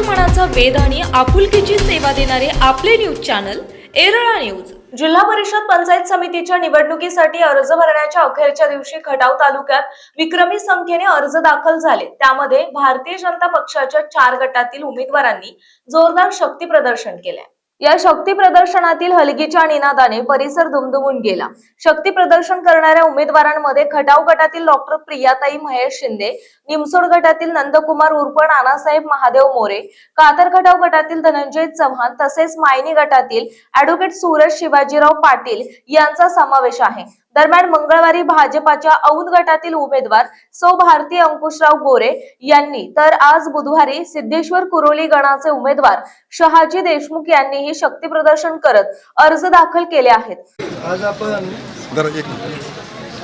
मनाचा वेद आणि आपुलकीची सेवा देणारे आपले न्यूज चॅनल एरळा न्यूज. जिल्हा परिषद पंचायत समितीच्या निवडणुकीसाठी अर्ज भरण्याच्या अखेरच्या दिवशी खटाव तालुक्यात विक्रमी संख्येने अर्ज दाखल झाले. त्यामध्ये भारतीय जनता पक्षाच्या चार गटातील उमेदवारांनी जोरदार शक्ती प्रदर्शन केले या शक्ती प्रदर्शनातील हलगीच्या निनादाने परिसर दुमदुमून गेला. शक्ती प्रदर्शन करणाऱ्या उमेदवारांमध्ये खटाव गटातील डॉक्टर प्रियाताई महेश शिंदे निमसोड गटातील नंदकुमार उर्फ नानासाहेब महादेव मोरे कातर खटाव गटातील धनंजय चव्हाण तसेच मायनी गटातील अॅडव्होकेट सूरज शिवाजीराव पाटील यांचा समावेश आहे. दरम्यान मंगळवारी भाजपाच्या औंध गटातील उमेदवार सौ भारती अंकुशराव गोरे यांनी तर आज बुधवारी सिद्धेश्वर कुरोली गणाचे उमेदवार शहाजी देशमुख यांनीही शक्ती प्रदर्शन करत अर्ज दाखल केले आहेत आज आपण जरा एक मिनिट.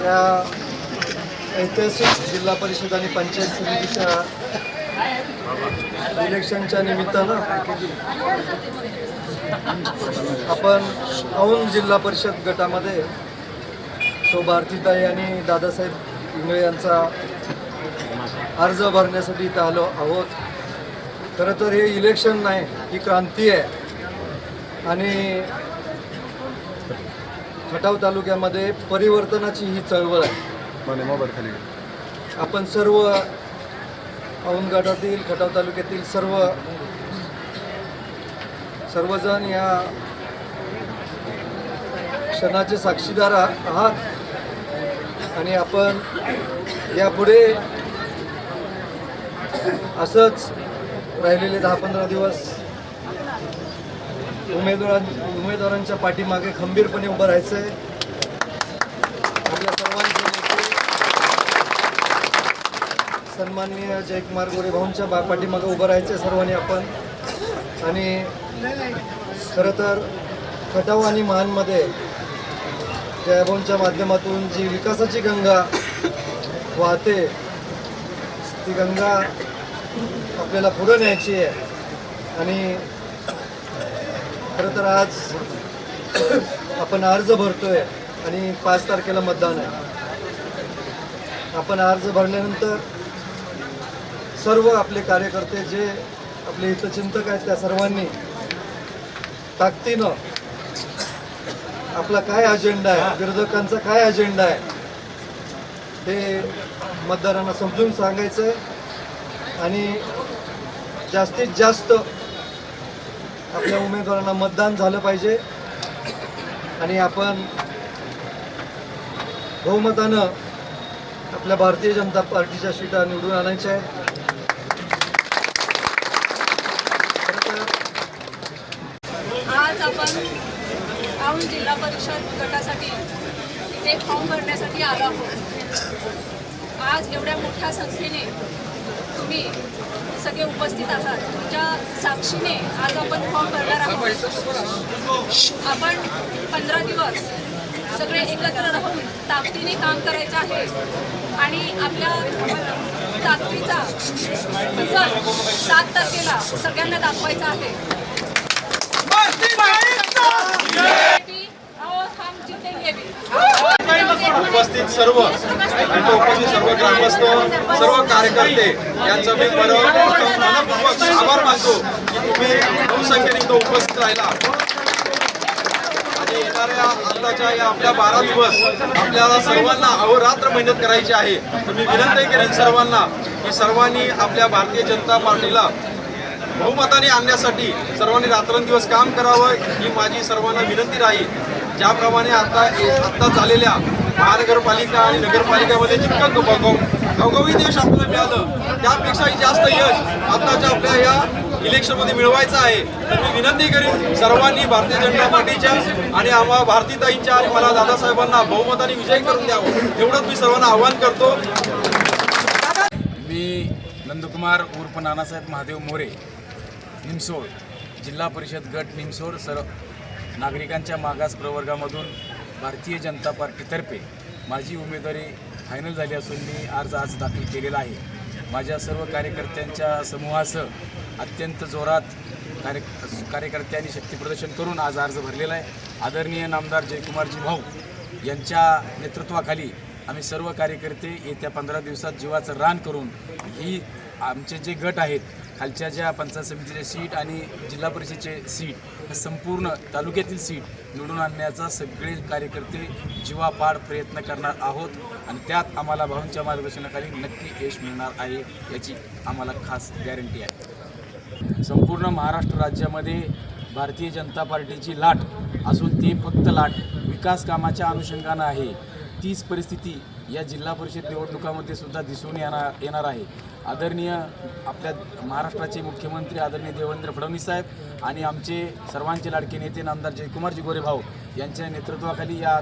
या ऐतिहासिक जिल्हा परिषद आणि पंचायत समितीच्या इलेक्शनच्या निमित्तानं आपण औंध जिल्हा परिषद गटामध्ये सो भारतीताई आणि दादासाहेब इंगळे यांचा अर्ज भरण्यासाठी इथं आलो आहोत. खरं तर हे इलेक्शन नाही ही क्रांती आहे. आणि खटाव तालुक्यामध्ये परिवर्तनाची ही चळवळ आहे. आपण सर्व औंध गटातील खटाव तालुक्यातील सर्व सर्वजण या क्षणाचे साक्षीदार आहात. आणि आपण यापुढे असंच राहिलेले दहा पंधरा दिवस उमेदवारां उमेदवारांच्या पाठीमागे खंबीरपणे उभं राहायचं आहे आपल्या सर्वांचे सन्माननीय जयकुमार गोरे भाऊंच्या बा पाठीमागं उभं राहायचं आहे सर्वांनी आपण. आणि खरं तर खटाव आणि महानमध्ये जयभाऊंच्या माध्यमातून जी विकासाची गंगा वाहते ती गंगा आपल्याला पुढं न्यायची आहे. आणि खरं तर आज आपण अर्ज भरतोय आणि पाच तारखेला मतदान आहे. आपण अर्ज भरल्यानंतर सर्व आपले कार्यकर्ते जे आपले हितचिंतक आहेत त्या सर्वांनी ताकदीनं आपला काय अजेंडा आहे? विरोधकांचा काय अजेंडा आहे? ते मतदारांना समजून सांगायचं आहे आणि जास्तीत जास्त आपल्या उमेदवारांना मतदान झालं पाहिजे. आणि आपण बहुमतानं आपल्या भारतीय जनता पार्टीच्या सीटा निवडून आणायच्या आहेत. आज आपण औंध जिल्हा परिषद गटासाठी ते फॉर्म भरण्यासाठी आलो आहोत. आज एवढ्या मोठ्या संख्येने तुम्ही सगळे उपस्थित आहात. तुमच्या साक्षीने आज आपण फॉर्म भरणार आहोत. आपण पंधरा दिवस सगळे एकत्र राहून ताकदीने काम करायचं आहे आणि आपल्या ताकदीचा सात तारखेला सगळ्यांना दाखवायचा आहे. उपस्थित सर्व इथं उपस्थित सर्व ग्रामस्थ सर्व कार्यकर्ते यांचं मी बरं मनपूर्वक आभार मानतो की तुम्ही बहुसंख्येने इथं उपस्थित राहिला. आणि येणाऱ्या आताच्या या आपल्या बारा दिवस आपल्याला सर्वांना अहोरात्र मेहनत करायची आहे. तर मी विनंती करेन सर्वांना की सर्वांनी आपल्या भारतीय जनता पार्टीला बहुमताने आणण्यासाठी सर्वांनी रात्रंदिवस काम करावं ही माझी सर्वांना विनंती राहील. ज्याप्रमाणे आता आत्ता झालेल्या महानगरपालिका आणि नगरपालिकेमध्ये जितकं ग- ग- देश यश आपल्याला मिळालं त्यापेक्षाही जास्त यश आत्ताच्या आपल्या या इलेक्शनमध्ये मिळवायचं आहे. तर मी विनंती करीन सर्वांनी भारतीय जनता पार्टीच्या आणि आम्हा भारतीताईंच्या आणि मला दादासाहेबांना बहुमताने विजय करून द्यावं एवढंच मी सर्वांना आव्हान करतो. मी नंदकुमार उर्फ नानासाहेब महादेव मोरे निमसोड जिल्हा परिषद गट निमसोड सर्व नागरिकांच्या मागास प्रवर्गामधून भारतीय जनता पार्टीतर्फे माझी उमेदवारी फायनल झाली असून मी अर्ज आज दाखल केलेला आहे. माझ्या सर्व कार्यकर्त्यांच्या समूहासह अत्यंत जोरात कार्य कार्यकर्त्यांनी शक्तीप्रदर्शन करून आज अर्ज भरलेला आहे. आदरणीय नामदार जयकुमारजी भाऊ यांच्या नेतृत्वाखाली आम्ही सर्व कार्यकर्ते येत्या पंधरा दिवसात जीवाचं रान करून ही आमचे जे गट आहेत खालच्या ज्या पंचायत समितीचे सीट आणि जिल्हा परिषदेचे सीट हे संपूर्ण तालुक्यातील सीट निवडून आणण्याचा सगळे कार्यकर्ते जीवापाड प्रयत्न करणार आहोत. आणि त्यात आम्हाला भाऊंच्या मार्गदर्शनाखाली नक्की यश मिळणार आहे याची आम्हाला खास गॅरंटी आहे. संपूर्ण महाराष्ट्र राज्यामध्ये भारतीय जनता पार्टीची लाट असून ती फक्त लाट विकास कामाच्या अनुषंगानं आहे. तीच परिस्थिती या जिल्हा परिषद निवडणुकामध्ये सुद्धा दिसून येणार येणार आहे. आदरणीय आपल्या महाराष्ट्राचे मुख्यमंत्री आदरणीय देवेंद्र फडणवीस साहेब आणि आमचे सर्वांचे लाडके नेते नामदार जयकुमारजी गोरे भाऊ यांच्या नेतृत्वाखाली या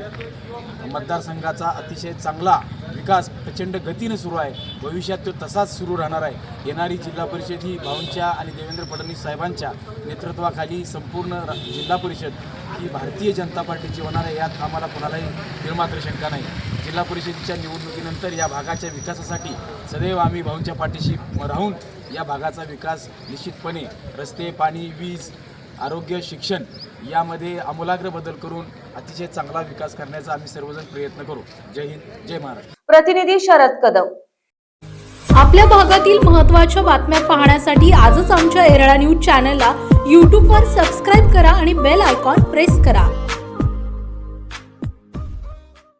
मतदारसंघाचा अतिशय चांगला विकास प्रचंड गतीनं सुरू आहे. भविष्यात तो तसाच सुरू राहणार आहे. येणारी जिल्हा परिषद ही भाऊंच्या आणि देवेंद्र फडणवीस साहेबांच्या नेतृत्वाखाली संपूर्ण जिल्हा परिषद ही भारतीय जनता पार्टीची होणार आहे. यात आम्हाला कोणालाही निर्मात्र शंका नाही. जिल्हा परिषदेच्या निवडणुकीनंतर या भागाच्या विकासासाठी सदैव आम्ही भाऊंच्या पाठीशी राहून या भागाचा विकास निश्चितपणे रस्ते पाणी वीज आरोग्य शिक्षण यामध्ये आमूलाग्र बदल करून अतिशय चांगला विकास करण्याचा आम्ही सर्वजण प्रयत्न करू. जय हिंद जय महाराष्ट्र. प्रतिनिधी शरद कदम. आपल्या भागातील महत्त्वाच्या बातम्या पाहण्यासाठी आजच आमच्या एरळा न्यूज चॅनलला यूट्यूबवर सबस्क्राईब करा आणि बेल आयकॉन प्रेस करा.